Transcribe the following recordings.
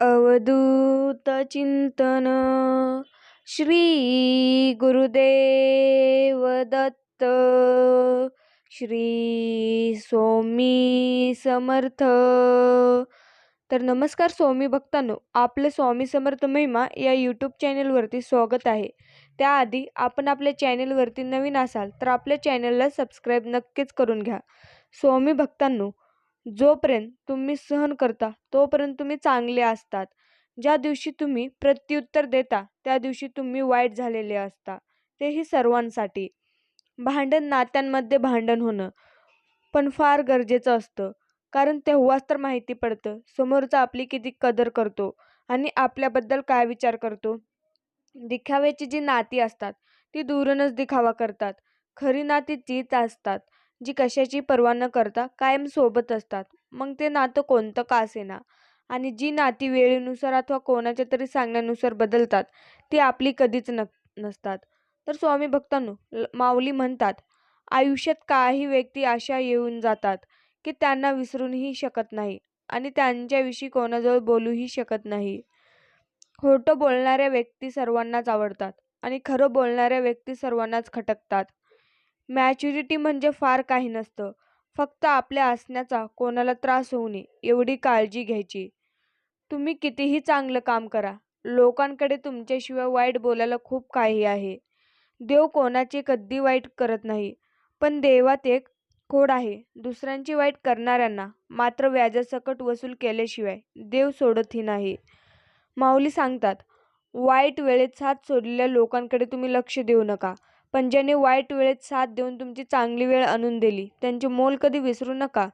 अवधूत चिंतन. श्री गुरुदेव दत्त. श्री स्वामी समर्थ. तर नमस्कार स्वामी भक्तांनो आपले स्वामी समर्थ महिमा या यूट्यूब चॅनलवरती स्वागत आहे. त्याआधी आपण आपल्या चॅनलवरती नवीन असाल तर आपल्या चॅनलला सबस्क्राईब नक्कीच करून घ्या. स्वामी भक्तांनो जोपर्यंत तुम्ही सहन करता तोपर्यंत तुम्ही चांगले असतात. ज्या दिवशी तुम्ही प्रत्युत्तर देता त्या दिवशी तुम्ही वाईट झालेले असता. तेही सर्वांसाठी. भांडण नात्यांमध्ये भांडण होणं पण फार गरजेचं असतं. कारण तेव्हाच तर माहिती पडतं समोरचा आपली किती कदर करतो आणि आपल्याबद्दल काय विचार करतो. दिखाव्याची जी नाती असतात ती दुरूनच दिखावा करतात. खरी नाती तीच असतात. जी कशाची पर्वा न करता कायम सोबत असतात. मग ते नातं कोणतं का असेना? आणि जी नाती वेळेनुसार अथवा कोणाच्या तरी सांगण्यानुसार बदलतात ती आपली कधीच न नसतात. तर स्वामी भक्तांनो माऊली म्हणतात आयुष्यात काही व्यक्ती अशा येऊन जातात की त्यांना विसरूनही शकत नाही आणि त्यांच्याविषयी कोणाजवळ बोलूही शकत नाही. खोटं बोलणाऱ्या व्यक्ती सर्वांनाच आवडतात आणि खरं बोलणाऱ्या व्यक्ती सर्वांनाच खटकतात. मॅच्युरिटी म्हणजे फार काही नसतं. फक्त आपल्या असण्याचा कोणाला त्रास होऊ नये एवढी काळजी घ्यायची. तुम्ही कितीही चांगलं काम करा. लोकांकडे तुमच्याशिवाय वाईट बोलायला खूप काही आहे. देव कोणाचे कधी वाईट करत नाही. पण देवात एक खोड आहे. दुसऱ्यांची वाईट करणाऱ्यांना मात्र व्याजासकट वसूल केल्याशिवाय देव सोडतही नाही. माऊली सांगतात वाईट वेळेत साथ सोडलेल्या लोकांकडे तुम्ही लक्ष देऊ नका. पण ज्याने वाईट वेळेत साथ देऊन तुमची चांगली वेळ आणून दिली त्यांचे मोल कधी विसरू नका.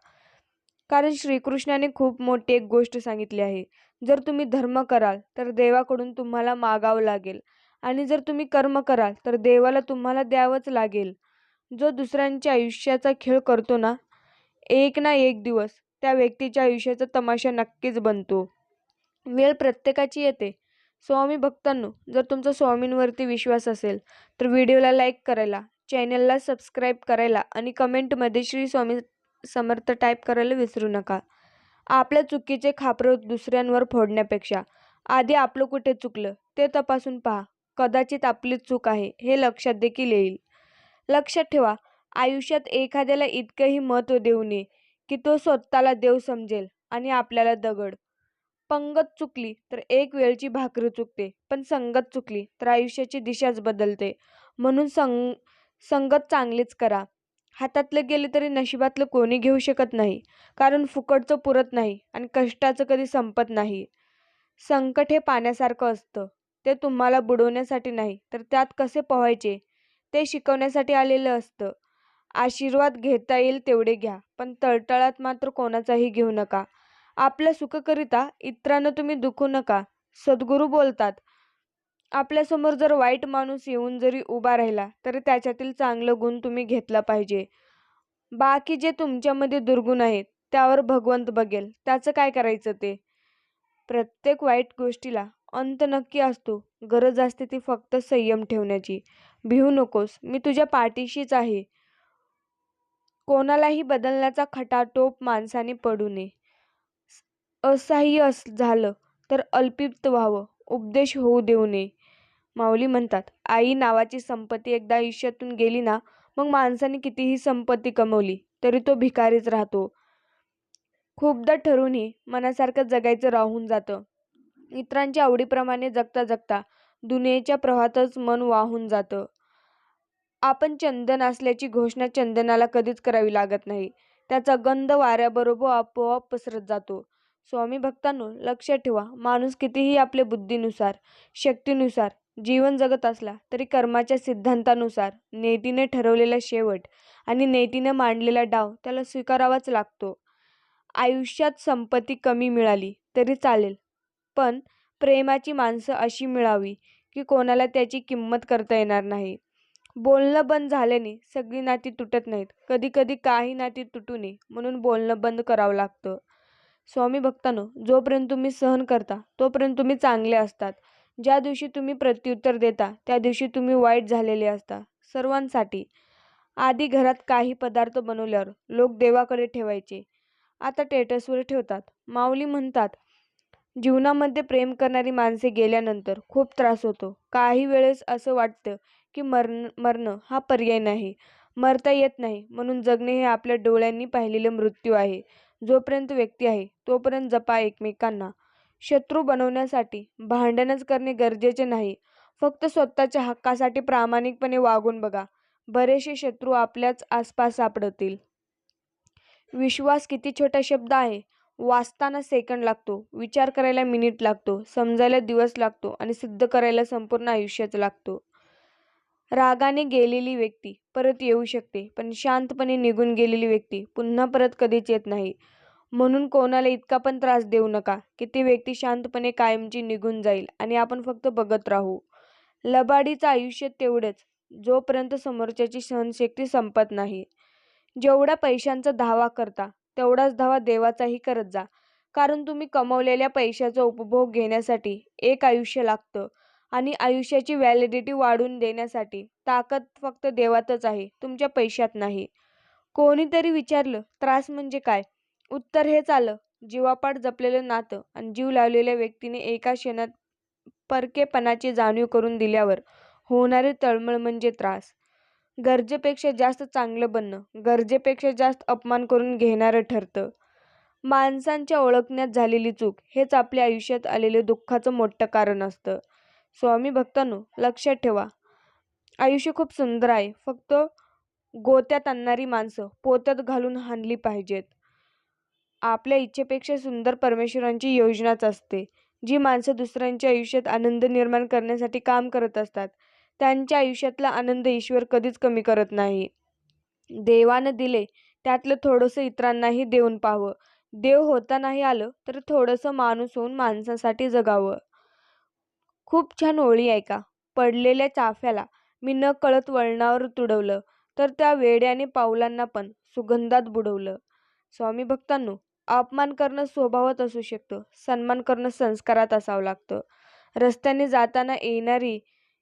कारण श्रीकृष्णाने खूप मोठी एक गोष्ट सांगितली आहे. जर तुम्ही धर्म कराल तर देवाकडून तुम्हाला मागावं लागेल. आणि जर तुम्ही कर्म कराल तर देवाला तुम्हाला द्यावंच लागेल. जो दुसऱ्यांच्या आयुष्याचा खेळ करतो ना एक ना एक दिवस त्या व्यक्तीच्या आयुष्याचा तमाशा नक्कीच बनतो. वेळ प्रत्येकाची येते. स्वामी भक्तांनो जर तुमचा स्वामींवरती विश्वास असेल तर व्हिडिओला लाईक करायला चॅनलला सबस्क्राईब करायला आणि कमेंटमध्ये श्री स्वामी समर्थ टाईप करायला विसरू नका. आपल्या चुकीचे खापरं दुसऱ्यांवर फोडण्यापेक्षा आधी आपलं कुठे चुकलं ते तपासून पहा. कदाचित आपली चूक आहे हे लक्षात देखील येईल. लक्षात ठेवा आयुष्यात एखाद्याला इतकंही महत्त्व देऊ नये की तो स्वतःला देव समजेल आणि आपल्याला दगड. पंगत चुकली तर एक वेळची भाकरी चुकते पण संगत चुकली तर आयुष्याची दिशाच बदलते. म्हणून संग संगत चांगलीच करा. हातातलं गेले तरी नशिबातलं कोणी घेऊ शकत नाही कारण फुकटचं पुरत नाही आणि कष्टाचं कधी संपत नाही. संकट हे पाण्यासारखं असतं. ते तुम्हाला बुडवण्यासाठी नाही तर त्यात कसे पोहायचे? ते शिकवण्यासाठी आलेलं असतं. आशीर्वाद घेता येईल तेवढे घ्या पण तळतळात मात्र कोणाचाही घेऊ नका. आपल्या सुखकरिता इतरांना तुम्ही दुखू नका. सद्गुरू बोलतात आपल्यासमोर जर वाईट माणूस येऊन जरी उभा राहिला तरी त्याच्यातील चांगलं गुण तुम्ही घेतला पाहिजे. बाकी जे तुमच्यामध्ये दुर्गुण आहेत त्यावर भगवंत बघेल. त्याचं काय करायचं ते? प्रत्येक वाईट गोष्टीला अंत नक्की असतो. गरज असते ती फक्त संयम ठेवण्याची. भिवू नकोस मी तुझ्या पाठीशीच आहे. कोणालाही बदलण्याचा खटाटोप माणसाने पडू नये. असह्य अस झालं तर अल्पित व्हावं उपदेश होऊ देऊ नये. माऊली म्हणतात आई नावाची संपत्ती एकदा आयुष्यातून गेली ना मग माणसाने कितीही संपत्ती कमवली तरी तो भिकारीच राहतो. खूपदा ठरूनही मनासारखं जगायचं राहून जातं. इतरांच्या आवडीप्रमाणे जगता जगता दुनियेच्या प्रवाहातच मन वाहून जातं. आपण चंदन असल्याची घोषणा चंदनाला कधीच करावी लागत नाही. त्याचा गंध वाऱ्याबरोबर आपोआप पसरत जातो. स्वामी भक्तांनो लक्षात ठेवा माणूस कितीही आपले बुद्धीनुसार शक्तीनुसार जीवन जगत असला तरी कर्माच्या सिद्धांतानुसार नेटीने ठरवलेला शेवट आणि नेटीने मांडलेला डाव त्याला स्वीकारावाच लागतो. आयुष्यात संपत्ती कमी मिळाली तरी चालेल पण प्रेमाची माणसं अशी मिळावी की कोणाला त्याची किंमत करता येणार नाही. बोलणं बंद झाल्याने सगळी नाती तुटत नाहीत कधी कधी काही नाती तुटू नये म्हणून बोलणं बंद करावं लागतं. स्वामी भक्तांनो जोपर्यंत तुम्ही सहन करता तोपर्यंत तुम्ही चांगले असतात ज्या दिवशी तुम्ही प्रत्युत्तर देता त्या दिवशी तुम्ही वाईट झालेले असता सर्वांसाठी आधी घरात काही पदार्थ बनवल्यावर लोक देवाकडे ठेवायचे आता टेटसवर ठेवतात माऊली म्हणतात जीवनामध्ये प्रेम करणारी माणसे गेल्यानंतर खूप त्रास होतो. काही वेळेस असं वाटतं की मरण मरणं हा पर्याय नाही. मरता येत नाही म्हणून जगणे हे आपल्या डोळ्यांनी पाहिलेले मृत्यू आहे. जोपर्यंत व्यक्ती आहे तोपर्यंत जपा एकमेकांना. शत्रू बनवण्यासाठी भांडणच करणे गरजेचे नाही. फक्त स्वतःच्या हक्कासाठी प्रामाणिकपणे वागून बघा. बरेचसे शत्रू आपल्याच आसपास सापडतील. विश्वास किती छोटा शब्द आहे. वाचताना सेकंड लागतो, विचार करायला मिनिट लागतो, समजायला दिवस लागतो आणि सिद्ध करायला संपूर्ण आयुष्यच लागतो रागाने गेलेली व्यक्ती परत येऊ शकते पण शांतपणे निघून गेलेली व्यक्ती पुन्हा परत कधीच येत नाही. म्हणून कोणाला इतका पण त्रास देऊ नका की ती व्यक्ती शांतपणे कायमची निघून जाईल आणि आपण फक्त बघत राहू. लबाडीचं आयुष्य तेवढंच जोपर्यंत समोरच्याची सहनशक्ती संपत नाही. जेवढा पैशांचा धावा करता तेवढाच धावा देवाचाही करत जा. कारण तुम्ही कमवलेल्या पैशाचा उपभोग घेण्यासाठी एक आयुष्य लागतं आणि आयुष्याची व्हॅलिडिटी वाढवून देण्यासाठी ताकद फक्त देवातच आहे, तुमच्या पैशात नाही. कोणीतरी विचारलं त्रास म्हणजे काय? उत्तर हेच आलं जीवापाड जपलेलं नातं आणि जीव लावलेल्या व्यक्तीने एका क्षणात परकेपणाची जाणीव करून दिल्यावर होणारी तळमळ म्हणजे त्रास. गरजेपेक्षा जास्त चांगलं बनणं गरजेपेक्षा जास्त अपमान करून घेणारं ठरतं. माणसांच्या ओळखण्यात झालेली चूक हेच आपल्या आयुष्यात आलेलं दुःखाचं मोठं कारण असतं. स्वामी भक्तांनो, लक्षात ठेवा आयुष्य खूप सुंदर आहे. फक्त गोत्यात आणणारी माणसं पोत्यात घालून हाणली पाहिजेत. आपल्या इच्छेपेक्षा सुंदर परमेश्वरांची योजनाच असते. जी माणसं दुसऱ्यांच्या आयुष्यात आनंद निर्माण करण्यासाठी काम करत असतात त्यांच्या आयुष्यातला आनंद ईश्वर कधीच कमी करत नाही. देवानं दिले त्यातलं थोडंसं इतरांनाही देऊन पाहावं. देव होता नाही आलं तर थोडंसं माणूस होऊन माणसासाठी जगावं. खूप छान ओळी ऐका. पडलेल्या चाफ्याला मी नकळत वळणावर तुडवलं तर त्या वेड्याने पावलांना पण सुगंधात बुडवलं. स्वामी भक्तांनो, अपमान करणं स्वभावात असू शकतं, सन्मान करणं संस्कारात असावं लागतं. रस्त्याने जाताना येणारी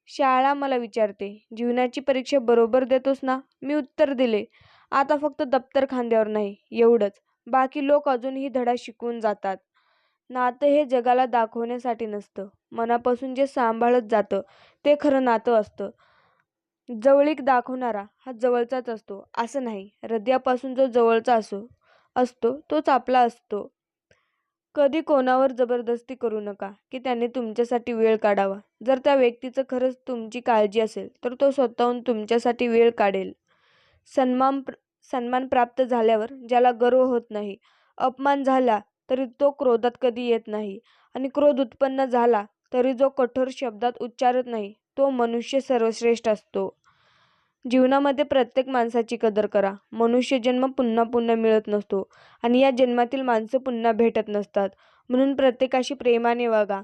शाळा मला विचारते, जीवनाची परीक्षा बरोबर देतोस ना? मी उत्तर दिले, आता फक्त दप्तर खांद्यावर नाही, एवढंच. बाकी लोक अजूनही धडा शिकून जातात. नातं हे जगाला दाखवण्यासाठी नसतं, मनापासून जे सांभाळत जातं ते खरं नातं असतं. जवळीक दाखवणारा हा जवळचाच असतो असं नाही, हृदयापासून जो जवळचा असो असतो तोच आपला असतो. कधी कोणावर जबरदस्ती करू नका की त्याने तुमच्यासाठी वेळ काढावा. जर त्या व्यक्तीचं खरंच तुमची काळजी असेल तर तो स्वतःहून तुमच्यासाठी वेळ काढेल. सन्मान सन्मान प्राप्त झाल्यावर ज्याला गर्व होत नाही, अपमान झाला तरी तो क्रोधात कधी येत नाही आणि क्रोध उत्पन्न झाला तरी जो कठोर शब्दात उच्चारत नाही तो मनुष्य सर्वश्रेष्ठ असतो. जीवनामध्ये प्रत्येक माणसाची कदर करा. मनुष्य जन्म पुन्हा पुन्हा मिळत नसतो आणि या जन्मातील माणसं पुन्हा भेटत नसतात. म्हणून प्रत्येकाशी प्रेमाने वागा.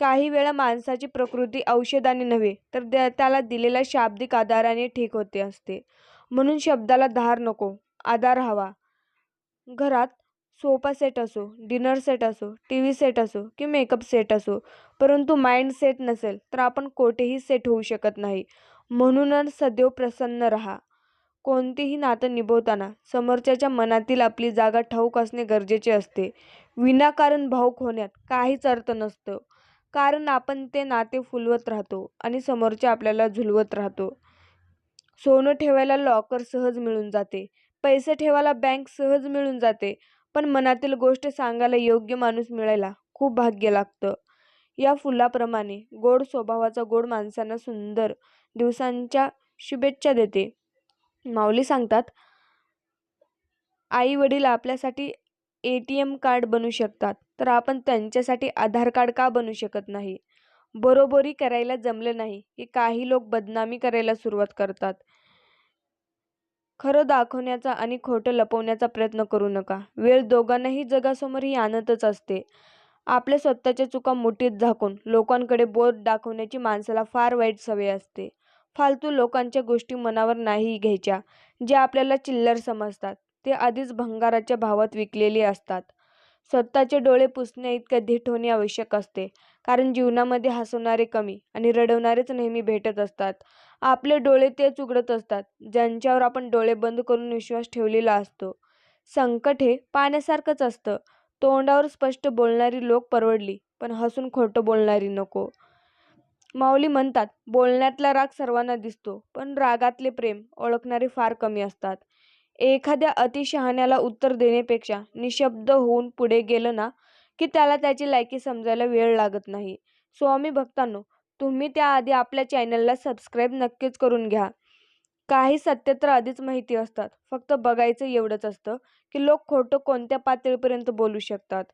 काही वेळा माणसाची प्रकृती औषधाने नव्हे तर त्याला दिलेल्या शाब्दिक आधाराने ठीक होते असते. म्हणून शब्दाला धार नको, आधार हवा. घरात सोफा सेट असो, डिनर सेट असो, टी व्ही सेट असो की मेकअप सेट असो, परंतु माइंड सेट नसेल तर आपण कोठेही सेट होऊ शकत नाही. म्हणूनच सदैव प्रसन्न राहा. कोणतेही नातं निभवताना समोरच्याच्या मनातील आपली जागा ठाऊक असणे गरजेचे असते. विनाकारण भावूक होण्यात काहीच अर्थ नसतो. कारण आपण ते नाते फुलवत राहतो आणि समोरच्या आपल्याला झुलवत राहतो. सोनं ठेवायला लॉकर सहज मिळून जाते, पैसे ठेवायला बँक सहज मिळून जाते पण मनातील गोष्ट सांगायला योग्य माणूस मिळायला खूप भाग्य लागतं. या फुलाप्रमाणे गोड स्वभावाचा गोड माणसांना सुंदर दिवसांच्या शुभेच्छा देते. माऊली सांगतात, आई वडील आपल्यासाठी एम कार्ड बनू शकतात तर आपण त्यांच्यासाठी आधार कार्ड का बनू शकत नाही? बरोबरी करायला जमलं नाही की काही लोक बदनामी करायला सुरुवात करतात. खरं दाखवण्याचा आणि खोटं लपवण्याचा प्रयत्न करू नका. वेळ दोघांनाही जगासमोर ही आणतच असते. आपल्या स्वतःच्या चुका मुठीत झाकून लोकांकडे बोट दाखवण्याची माणसाला फार वाईट सवय असते. फालतू लोकांच्या गोष्टी मनावर नाही घ्यायच्या. जे आपल्याला चिल्लर समजतात ते आधीच भंगाराच्या भावात विकलेले असतात. स्वतःचे डोळे पुसण्याइतकं धीट होणे आवश्यक असते. कारण जीवनामध्ये हसवणारे कमी आणि रडवणारेच नेहमी भेटत असतात. आपले डोळे तेच उघडत असतात ज्यांच्यावर आपण डोळे बंद करून विश्वास ठेवलेला असतो. संकट हे पाण्यासारखंच असतं. तोंडावर स्पष्ट बोलणारी लोक परवडली पण हसून खोटं बोलणारी नको माऊली म्हणतात बोलण्यातला राग सर्वांना दिसतो पण रागातले प्रेम ओळखणारे फार कमी असतात एखाद्या अतिशहाण्याला उत्तर देण्यापेक्षा निशब्द होऊन पुढे गेलं ना की त्याला त्याची लायकी समजायला वेळ लागत नाही स्वामी भक्तांनो तुम्ही त्याआधी आपल्या चॅनलला सबस्क्राईब नक्कीच करून घ्या. काही सत्य तर आधीच माहिती असतात. फक्त बघायचं एवढंच असतं की लोक खोटं कोणत्या पातळीपर्यंत बोलू शकतात.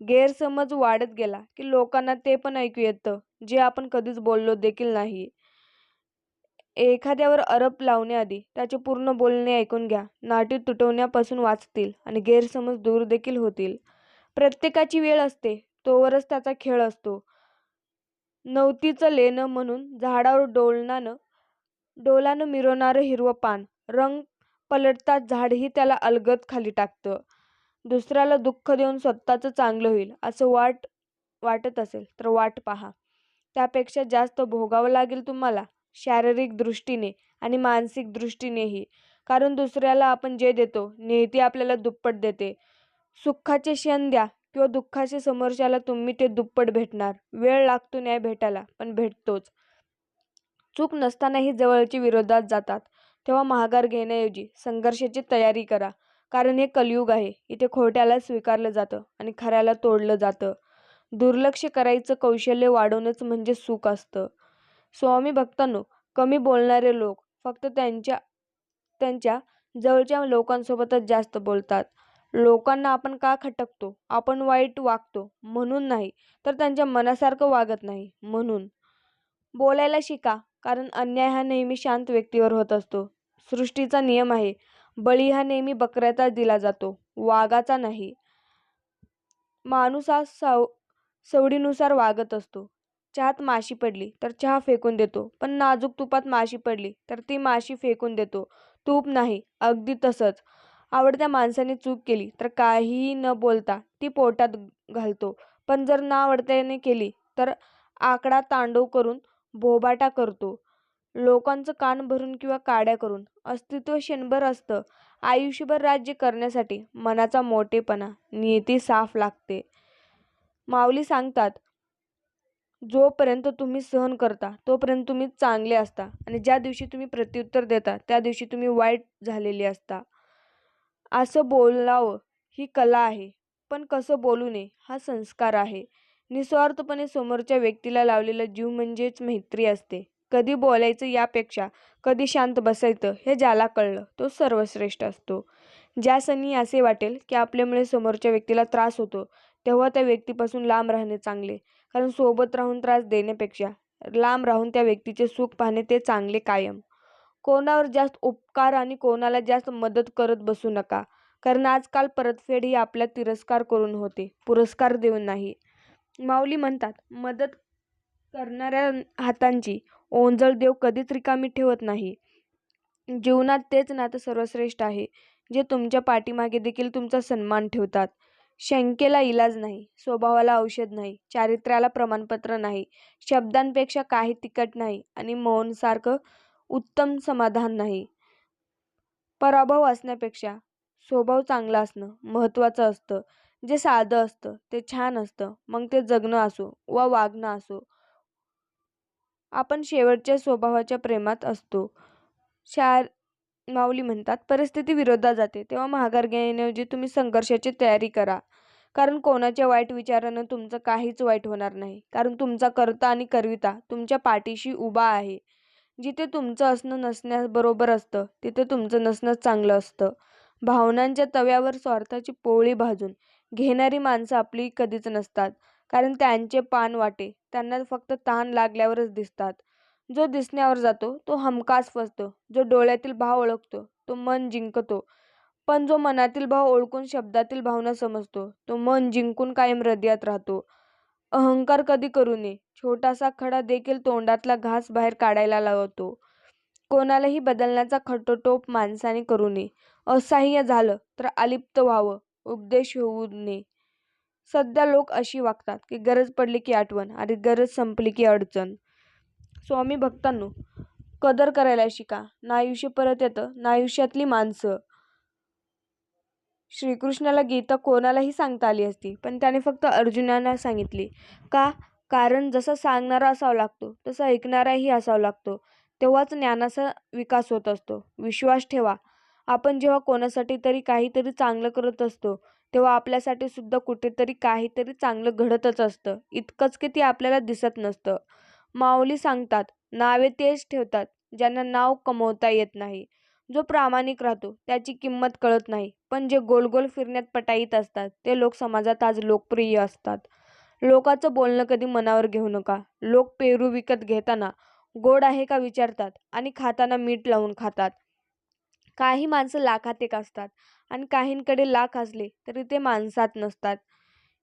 गैरसमज वाढत गेला की लोकांना ते पण ऐकू येतं जे आपण कधीच बोललो देखील नाही. एखाद्यावर अरब लावण्याआधी त्याचे पूर्ण बोलणे ऐकून घ्या. नाटी तुटवण्यापासून वाचतील आणि गैरसमज दूर देखील होतील. प्रत्येकाची वेळ असते तोवरच त्याचा खेळ असतो. नवतीचं लेणं म्हणून झाडावर डोलणानं डोलानं मिरवणारं हिरवं पान. रंग पलटताच झाडही त्याला अलगद खाली टाकतं. दुसऱ्याला दुःख देऊन स्वतःचं चांगलं होईल असं वाट वाटत असेल तर वाट पहा. त्यापेक्षा जास्त भोगावं लागेल तुम्हाला शारीरिक दृष्टीने आणि मानसिक दृष्टीनेही. कारण दुसऱ्याला आपण जे देतो नेहती आपल्याला दुप्पट देते. सुखाचे क्षण द्या किंवा दुःखाचे समोरच्याला तुम्ही ते दुप्पट भेटणार. वेळ लागतो न्याय भेटायला पण भेटतोच. चूक नसतानाही जवळची विरोधात जातात. तेव्हा महागार घेण्याऐवजी संघर्षाची तयारी करा. कारण हे कलियुग आहे. इथे खोट्याला स्वीकारलं जातं आणि खऱ्याला तोडलं जातं. दुर्लक्ष करायचं कौशल्य वाढवणंच म्हणजे सुख असतं. स्वामी भक्तांनो कमी बोलणारे लोक फक्त त्यांच्या त्यांच्या जवळच्या लोकांसोबतच जास्त बोलतात. लोकांना आपण का खटकतो? आपण वाईट वागतो म्हणून नाही तर त्यांच्या मनासारखं वागत नाही म्हणून. बोलायला शिका कारण अन्याय हा नेहमी शांत व्यक्तीवर होत असतो. सृष्टीचा नियम आहे बळी हा नेहमी बकऱ्याचा दिला जातो वाघाचा नाही. माणूस हा सव सवडीनुसार वागत असतो. चहात माशी पडली तर चहा फेकून देतो पण नाजूक तुपात माशी पडली तर ती माशी फेकून देतो. तूप नाही अगदी तसंच. आवडत्या माणसाने चूक केली तर काहीही न बोलता ती पोटात घालतो. पण जर ना आवडत्याने केली तर आकडा तांडव करून भोबाटा करतो. लोकांचं कान भरून किंवा काड्या करून अस्तित्व क्षणभर असतं. आयुष्यभर राज्य करण्यासाठी मनाचा मोठेपणा नियती साफ लागते. माऊली सांगतात जोपर्यंत तुम्ही सहन करता तोपर्यंत तुम्ही चांगले असता आणि ज्या दिवशी तुम्ही प्रत्युत्तर देता त्या दिवशी तुम्ही वाईट झालेले असता. असं बोलावं ही कला आहे पण कसं बोलू नये हा संस्कार आहे. निस्वार्थपणे समोरच्या व्यक्तीला लावलेला जीव म्हणजेच मैत्री असते. कधी बोलायचं यापेक्षा कधी शांत बसायचं हे ज्याला कळलं तो सर्वश्रेष्ठ असतो. ज्या सणी असे वाटेल की आपल्यामुळे समोरच्या व्यक्तीला त्रास होतो तेव्हा त्या व्यक्तीपासून लांब राहणे चांगले. कारण सोबत राहून त्रास देण्यापेक्षा लांब राहून त्या व्यक्तीचे सुख पाहणे ते चांगले कायम. कोणावर जास्त उपकार आणि कोणाला जास्त मदत करत बसू नका. कारण आजकाल परतफेड ही आपला तिरस्कार करून होते. पुरस्कार देऊन नाही. माऊली म्हणतात मदत करणाऱ्या हातांची ओंजळ देव कधीच रिकामी ठेवत नाही. जीवनात तेच नातं सर्वश्रेष्ठ आहे जे तुमच्या पाठीमागे देखील तुमचा सन्मान ठेवतात. शंकेला इलाज नाही स्वभावाला औषध नाही चारित्र्याला प्रमाणपत्र नाही शब्दांपेक्षा काही तिखट नाही आणि मौनसारखं उत्तम समाधान नाही. पराभव असण्यापेक्षा स्वभाव चांगला असणं महत्त्वाचं असतं. जे साधं असतं ते छान असतं. मग ते जगणं असो वा वागणं असो. आपण शेवटच्या स्वभावाच्या प्रेमात असतो. शार माऊली म्हणतात परिस्थिती विरोधात जाते. तेव्हा महागार घेण्याऐवजी तुम्ही संघर्षाची तयारी करा. कारण कोणाच्या वाईट विचारानं तुमचं काहीच वाईट होणार नाही. कारण तुमचा कर्ता आणि करविता तुमच्या पाठीशी उभा आहे. जिथे तुमचं असणं नसण्याबरोबर असतं तिथे तुमचं नसणंच चांगलं असतं. भावनांच्या तव्यावर स्वार्थाची पोळी भाजून घेणारी माणसं आपली कधीच नसतात कारण त्यांचे पान वाटे त्यांना फक्त तहान लागल्यावरच दिसतात. जो दिसण्यावर जातो तो हमखास फसतो जो डोळ्यातील भाव ओळखतो तो मन जिंकतो. पण जो मनातील भाव ओळखून शब्दातील भावना समजतो तो मन जिंकून कायम हृदयात राहतो. अहंकार कधी करू नये. छोटासा खडा देखील तोंडातला घास बाहेर काढायला लावतो. कोणालाही बदलण्याचा खटोटोप माणसाने करू नये. असह्य झालं तर अलिप्त व्हावं. उपदेश होऊ नये. सध्या लोक अशी वागतात की गरज पडली की आठवण आणि गरज संपली की अडचण. स्वामी भक्तांनो कदर करायला शिका. ना आयुष्य परत येतं ना आयुष्यातली माणसं. श्रीकृष्णाला गीता कोणालाही सांगता आली असती पण त्याने फक्त अर्जुनांना सांगितली का? कारण जसा सांगणारा असावा लागतो तसा ऐकणाराही असावा लागतो. तेव्हाच ज्ञानाचा विकास होत असतो. विश्वास ठेवा. आपण जेव्हा कोणासाठी तरी काहीतरी चांगलं करत असतो तेव्हा आपल्यासाठी सुद्धा कुठेतरी काहीतरी चांगलं घडतच असतं. इतकंच की ते आपल्याला दिसत नसतं. माऊली सांगतात नावे तेच ठेवतात ज्यांना नाव कमवता येत नाही. जो प्रामाणिक राहतो त्याची किंमत कळत नाही. पण जे गोल गोल फिरण्यात पटाईत असतात ते लोक समाजात आज लोकप्रिय असतात. लोकांचं बोलणं कधी मनावर घेऊ नका. लोक पेरू विकत घेताना गोड आहे का विचारतात आणि खाताना मीठ लावून खातात. काही माणसं लाखात एक असतात आणि काहींकडे लाख असले तरी ते माणसात नसतात.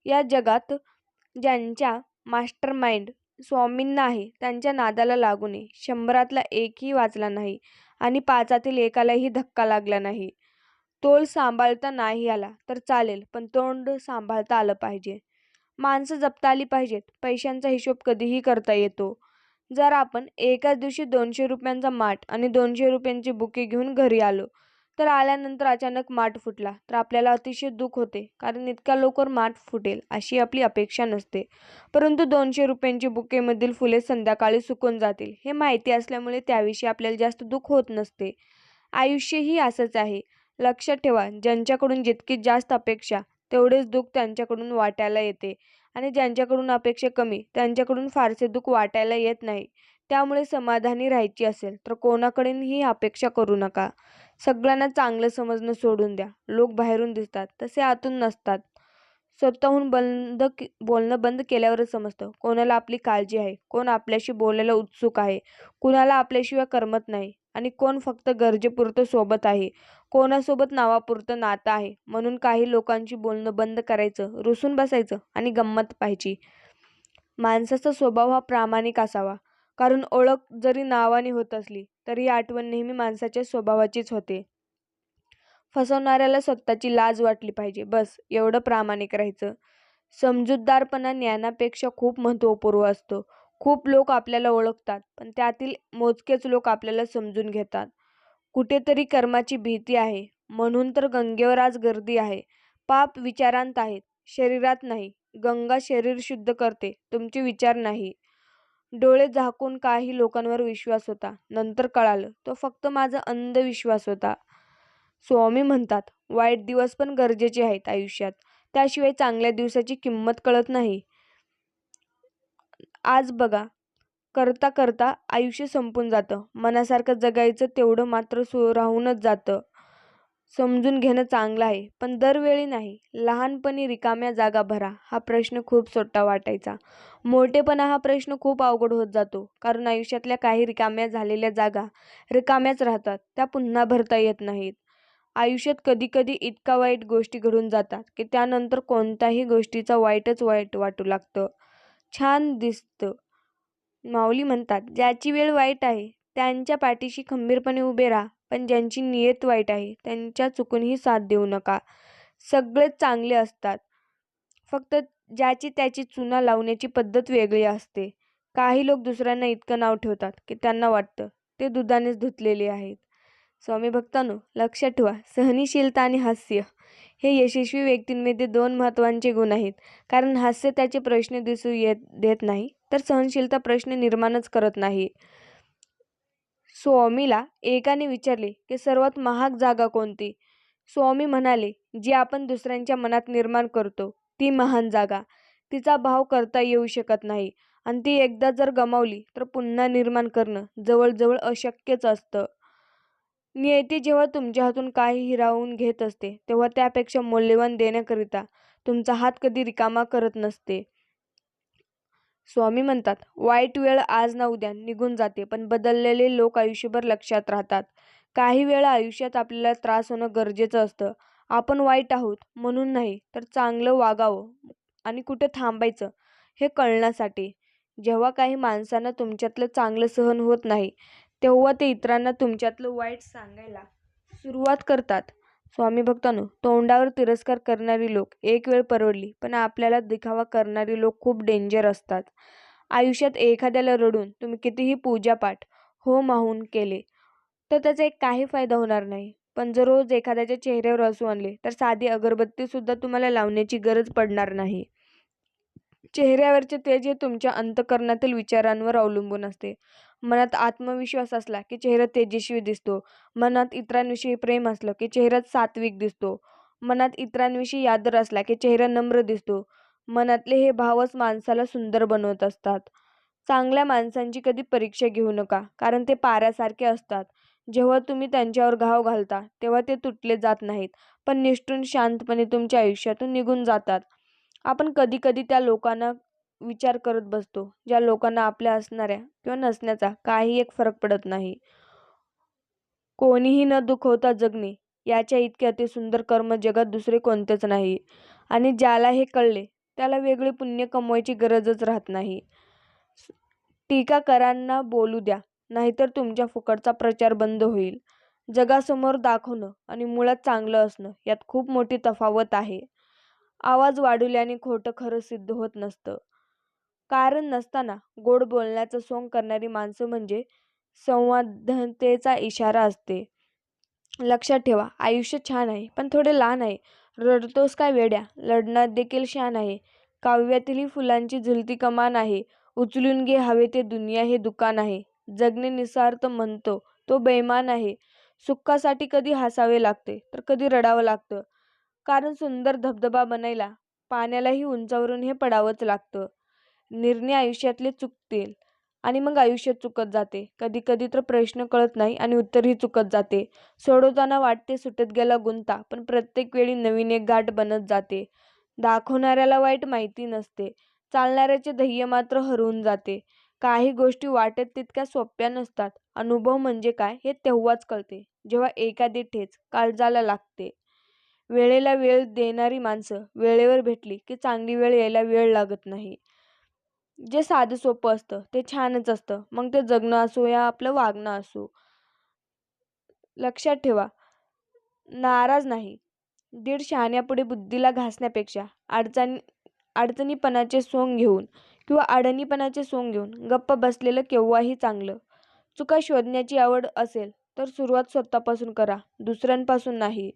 या जगात ज्यांच्या मास्टर माइंड स्वामींना आहे त्यांच्या नादाला लागू नये. शंभरातला एकही वाचला नाही. आणि पाचातील एकालाही धक्का लागला नाही. तोल सांभाळता नाही आला तर चालेल पण तोंड सांभाळता आलं पाहिजे. माणसं जपता आली पाहिजेत पैशांचा हिशोब कधीही करता येतो. जर आपण एकाच दिवशी दोनशे रुपयांचा माठ आणि दोनशे रुपयांची बुके घेऊन घरी आलो तर आल्यानंतर अचानक माठ फुटला तर आपल्याला अतिशय दुःख होते कारण इतक्या लवकर माठ फुटेल अशी आपली अपेक्षा नसते. परंतु दोनशे रुपयांची बुकेमधील फुले संध्याकाळी सुकून जातील हे माहिती असल्यामुळे त्याविषयी आपल्याला जास्त दुःख होत नसते. आयुष्यही असंच आहे. लक्षात ठेवा ज्यांच्याकडून जितकी जास्त अपेक्षा तेवढेच दुःख त्यांच्याकडून वाटायला येते. आणि ज्यांच्याकडून अपेक्षा कमी त्यांच्याकडून फारसे दुःख वाटायला येत नाही. त्यामुळे समाधानी राहायची असेल तर कोणाकडूनही अपेक्षा करू नका. सगळ्यांना चांगलं समजणं सोडून द्या. लोक बाहेरून दिसतात तसे आतून नसतात. स्वतःहून बंद बोलणं बंद केल्यावरच समजतं. कोणाला आपली काळजी आहे कोण आपल्याशी बोलायला उत्सुक आहे कुणाला आपल्याशिवाय करमत नाही आणि कोण फक्त गरजेपुरतं सोबत आहे कोणासोबत नावापुरतं नातं आहे. म्हणून काही लोकांशी बोलणं बंद करायचं रुसून बसायचं आणि गंमत पाहायची. माणसाचा स्वभाव हा प्रामाणिक असावा. कारण ओळख जरी नावाने होत असली तरी आठवण नेहमी माणसाच्या स्वभावाचीच होते. फसवणाऱ्याला स्वतःची लाज वाटली पाहिजे. बस एवढं प्रामाणिक राहायचं. समजूतदारपणा ज्ञानापेक्षा खूप महत्त्वपूर्व असतो. खूप लोक आपल्याला ओळखतात पण त्यातील मोजकेच लोक आपल्याला समजून घेतात. कुठेतरी कर्माची भीती आहे. म्हणून तर गंगेवर आज गर्दी आहे. पाप विचारांत आहेत. शरीरात नाही. गंगा शरीर शुद्ध करते. तुमचे विचार नाही. डोळे झाकून काही लोकांवर विश्वास होता. नंतर कळालं तो फक्त माझा अंधविश्वास होता. स्वामी म्हणतात वाईट दिवस पण गरजेचे आहेत आयुष्यात. त्याशिवाय चांगल्या दिवसाची किंमत कळत नाही. आज बघा करता करता आयुष्य संपून जातं. मनासारखं जगायचं तेवढं मात्र सो राहूनच जातं. समजून घेणं चांगलं आहे. पण दरवेळी नाही. लहानपणी रिकाम्या जागा भरा हा प्रश्न खूप सोट्टा वाटायचा. मोठेपणा हा प्रश्न खूप अवघड होत जातो. कारण आयुष्यातल्या काही रिकाम्या झालेल्या जागा रिकाम्याच राहतात. त्या पुन्हा भरता येत नाहीत. आयुष्यात कधीकधी इतका वाईट गोष्टी घडून जातात की त्यानंतर कोणत्याही गोष्टीचा वाईटच वाईट वाटू लागतं. छान दिसतं. माऊली म्हणतात ज्याची वेळ वाईट आहे त्यांच्या पाठीशी खंबीरपणे उभे राहा. पण ज्यांची नियत वाईट आहे त्यांच्या चुकूनही साथ देऊ नका. सगळेच चांगले असतात. फक्त ज्याची त्याची चुना लावण्याची पद्धत वेगळी असते. काही लोक दुसऱ्यांना इतकं नाव ठेवतात की त्यांना वाटतं ते दुधानेच धुतलेले आहेत. स्वामी भक्तांनो लक्षात ठेवा सहनशीलता आणि हास्य हे यशस्वी व्यक्तींमध्ये दोन महत्त्वाचे गुण आहेत. कारण हास्य त्याचे प्रश्न दिसू येत देत नाही तर सहनशीलता प्रश्न निर्माणच करत नाही. स्वामीला एकाने विचारले की सर्वात महाग जागा कोणती? स्वामी म्हणाले जी आपण दुसऱ्यांच्या मनात निर्माण करतो ती महान जागा. तिचा भाव करता येऊ शकत नाही. आणि ती एकदा जर गमावली तर पुन्हा निर्माण करणं जवळजवळ अशक्यच असतं. नियती जेव्हा तुमच्या हातून काही हिरावून घेत असते तेव्हा त्यापेक्षा मौल्यवान देण्याकरिता तुमचा हात कधी रिकामा करत नसते. स्वामी म्हणतात वाईट वेळ आज ना उद्या निघून जाते पण बदललेले लोक आयुष्यभर लक्षात राहतात. काही वेळा आयुष्यात आपल्याला त्रास होणं गरजेचं असतं. आपण वाईट आहोत म्हणून नाही तर चांगलं वागावं आणि कुठे थांबायचं हे कळण्यासाठी. जेव्हा काही माणसांना तुमच्यातलं चांगलं सहन होत नाही तेव्हा ते इतरांना तुमच्यातलं वाईट सांगायला सुरुवात करतात. स्वामी भक्तांनो तोंडावर तिरस्कार करणारी लोक एक वेळ परवडली पण आपल्याला दिखावा करणारी लोक खूप डेंजर असतात आयुष्यात एखाद्याला रडून तुम्ही कितीही पूजापाठ हो माहून केले तर त्याचा एक काही फायदा होणार नाही पण जर रोज एखाद्याच्या चेहऱ्यावर असू आणले तर साधी अगरबत्तीसुद्धा तुम्हाला लावण्याची गरज पडणार नाही. चेहऱ्यावरचे तेज हे तुमच्या अंतःकरणातील विचारांवर अवलंबून असते. मनात आत्मविश्वास असला की चेहरा तेजस्वी दिसतो. मनात इतरांविषयी प्रेम असलं की चेहरा सात्विक दिसतो. मनात इतरांविषयी आदर असला की चेहरा नम्र दिसतो. मनातले हे भावच माणसाला सुंदर बनवत असतात. चांगल्या माणसांची कधी परीक्षा घेऊ नका, कारण ते पाऱ्यासारखे असतात. जेव्हा तुम्ही त्यांच्यावर घाव घालता तेव्हा ते तुटले जात नाहीत, पण निष्ठून शांतपणे तुमच्या आयुष्यातून निघून जातात. आपण कधी कधी त्या लोकांना विचार करत बसतो, ज्या लोकांना आपल्या असणाऱ्या किंवा नसण्याचा काही एक फरक पडत नाही. कोणीही न दुखवता जगणे याच्या इतके अतिसुंदर कर्म जगात दुसरे कोणतेच नाही. आणि ज्याला हे कळले त्याला वेगळे पुण्य कमवायची गरजच राहत नाही. टीकाकारांना बोलू द्या, नाहीतर तुमच्या फुकटचा प्रचार बंद होईल. जगासमोर दाखवणं आणि मुळात चांगलं असणं यात खूप मोठी तफावत आहे. आवाज वाढवल्याने खोटं खरं सिद्ध होत नसतं. कारण नसताना गोड बोलण्याचं सोंग करणारी माणसं म्हणजे संवादहीनतेचा इशारा असते. लक्षात ठेवा, आयुष्य छान आहे, पण थोडे लहान आहे. रडतोस काय वेड्या? लढण्यात देखील शान आहे. काव्यातली फुलांची झुलती कमान आहे. उचलून घे हवे ते दुनिया हे दुकान आहे. जगणे निसार्थ म्हणतो तो बेईमान आहे. सुखासाठी कधी हसावे लागते तर कधी रडावं लागतं. कारण सुंदर धबधबा बनायला पाण्यालाही उंचावरून हे पडावंच लागतं. निर्णय आयुष्यातले चुकतील आणि मग आयुष्य चुकत जाते. कधी कधी तर प्रश्न कळत नाही आणि उत्तरही चुकत जाते. सोडवताना वाटते सुटत गेला गुंता, पण प्रत्येक वेळी नवीन एक गाठ बनत जाते. दाखवणाऱ्याला वाईट माहिती नसते, चालणाऱ्याचे ध्येय मात्र हरवून जाते. काही गोष्टी वाटेत तितक्या सोप्या नसतात. अनुभव म्हणजे काय हे तेव्हाच कळते, जेव्हा एखादी ठेच काळजाला लागते. वेळेला वेळ देणारी माणसं वेळेवर भेटली की चांगली वेळ यायला वेळ लागत नाही. जे साधं सोपं असतं ते छानच असतं, मग ते जगणं असो या आपलं वागणं असो. लक्षात ठेवा, नाराज नाही. दीड शहाण्यापुढे बुद्धीला घासण्यापेक्षा अडचणी अडचणीपणाचे सोंग घेऊन किंवा अडणीपणाचे सोंग घेऊन गप्प बसलेलं केव्हाही चांगलं. चुका शोधण्याची आवड असेल तर सुरुवात स्वतःपासून करा, दुसऱ्यांपासून नाही.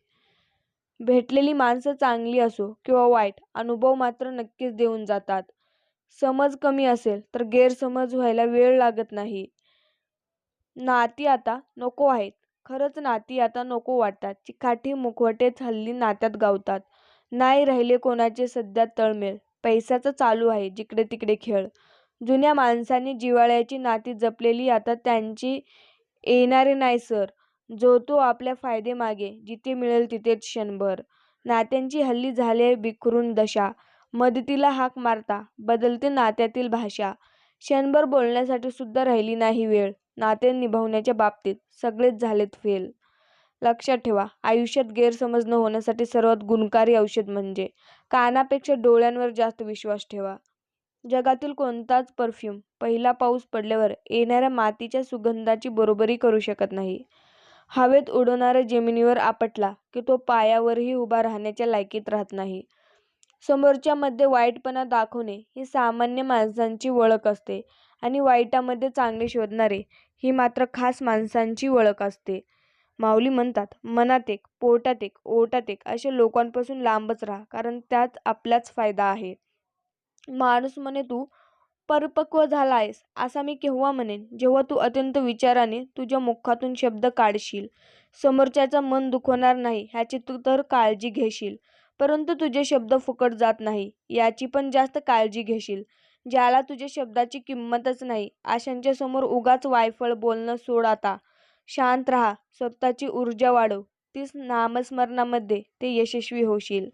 भेटलेली माणसं चांगली असो किंवा वाईट, अनुभव मात्र नक्कीच देऊन जातात. समज कमी असेल तर गैरसमज व्हायला वेळ लागत नाही. नाती आता नको आहेत. खरंच नाती आता नको वाटतात. चिकाटी मुखवटेच हल्ली नात्यात गावतात. नाही राहिले कोणाचे सध्या तळमेळ. पैशाचं चालू आहे जिकडे तिकडे खेळ. जुन्या माणसांनी जिव्हाळ्याची नाती जपलेली आता त्यांची येणारे नाही सर. जो तो आपल्या फायदेमागे, जिथे मिळेल तिथेच क्षणभर. नात्यांची हल्ली झाले बिखरून दशा. मदतीला हाक मारता बदलते नात्यातील भाषा. क्षणभर बोलण्यासाठी सुद्धा राहिली नाही वेळ. नाते निभावण्याच्या बाबतीत सगळेच झालेत फेल. लक्षात ठेवा, आयुष्यात गैरसमज न होण्यासाठी सर्वात गुणकारी औषध म्हणजे कानापेक्षा डोळ्यांवर जास्त विश्वास ठेवा. जगातील कोणताच परफ्यूम पहिला पाऊस पडल्यावर येणाऱ्या मातीच्या सुगंधाची बरोबरी करू शकत नाही. हवेत उडवणारा जमिनीवर आपटला की तो पायावरही उभा राहण्याच्या लायकीत राहत नाही. समोरच्यामध्ये वाईटपणा दाखवणे ही सामान्य माणसांची वळख असते आणि वाईटामध्ये चांगले शोधणारे ही मात्र खास माणसांची वळख असते. माऊली म्हणतात, मनात एक, पोटात एक, ओटात एक अशा लोकांपासून लांबच राहा, कारण त्यात आपलाच फायदा आहे. माणूस म्हणे तू परिपक्व झाला आहेस, असा मी केव्हा म्हणेन, जेव्हा तू अत्यंत विचाराने तुझ्या मुखातून शब्द काढशील. समोरच्याचं मन दुखवणार नाही ह्याची तू तर काळजी घेशील, परंतु तुझे शब्द फुकट जात नाही याची पण जास्त काळजी घेशील. ज्याला तुझ्या शब्दाची किंमतच नाही आशांच्या समोर उगाच वायफळ बोलणं सोड आता. शांत राहा, स्वतःची ऊर्जा वाढव. तीच नामस्मरणामध्ये ते यशस्वी होशील.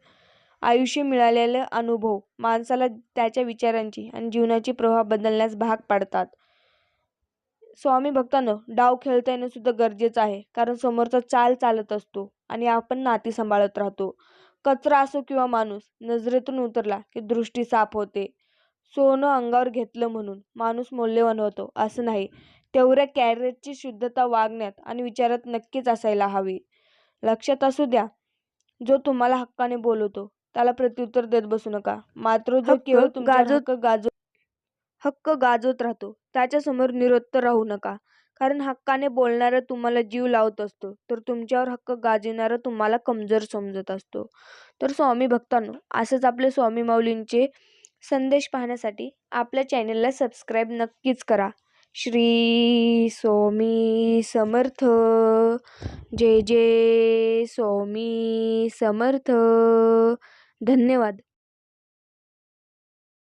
आयुष्य मिळालेले अनुभव माणसाला त्याच्या विचारांची आणि जीवनाची प्रवाह बदलण्यास भाग पाडतात. स्वामी भक्तांनो, डाव खेळता येणं सुद्धा गरजेचं आहे, कारण समोरचा चाल चालत असतो आणि आपण नाती सांभाळत राहतो. कचरा असो किंवा माणूस, नजरेतून उतरला की दृष्टी साफ होते. सोनं अंगावर घेतलं म्हणून माणूस मौल्यवान होतो असं नाही. तेवढ्या कॅरेटची शुद्धता वागण्यात आणि विचारात नक्कीच असायला हवी. लक्षात असू द्या, जो तुम्हाला हक्काने बोलवतो त्याला प्रत्युत्तर देत बसू नका. मात्र जो केवळ तुमच्यावर हक्क गाजवत राहतो त्याच्यासमोर निरुत्तर राहू नका. कारण हक्काने बोलणारा तुम्हाला जीव लावत असतो तर तुमच्यावर हक्क गाजवणारा तुम्हाला कमजोर समजत असतो. तर स्वामी भक्तांनो असंच आपले स्वामी माऊलींचे संदेश पाहण्यासाठी आपल्या चॅनलला सबस्क्राईब नक्कीच करा. श्री स्वामी समर्थ. जय जय स्वामी समर्थ. धन्यवाद.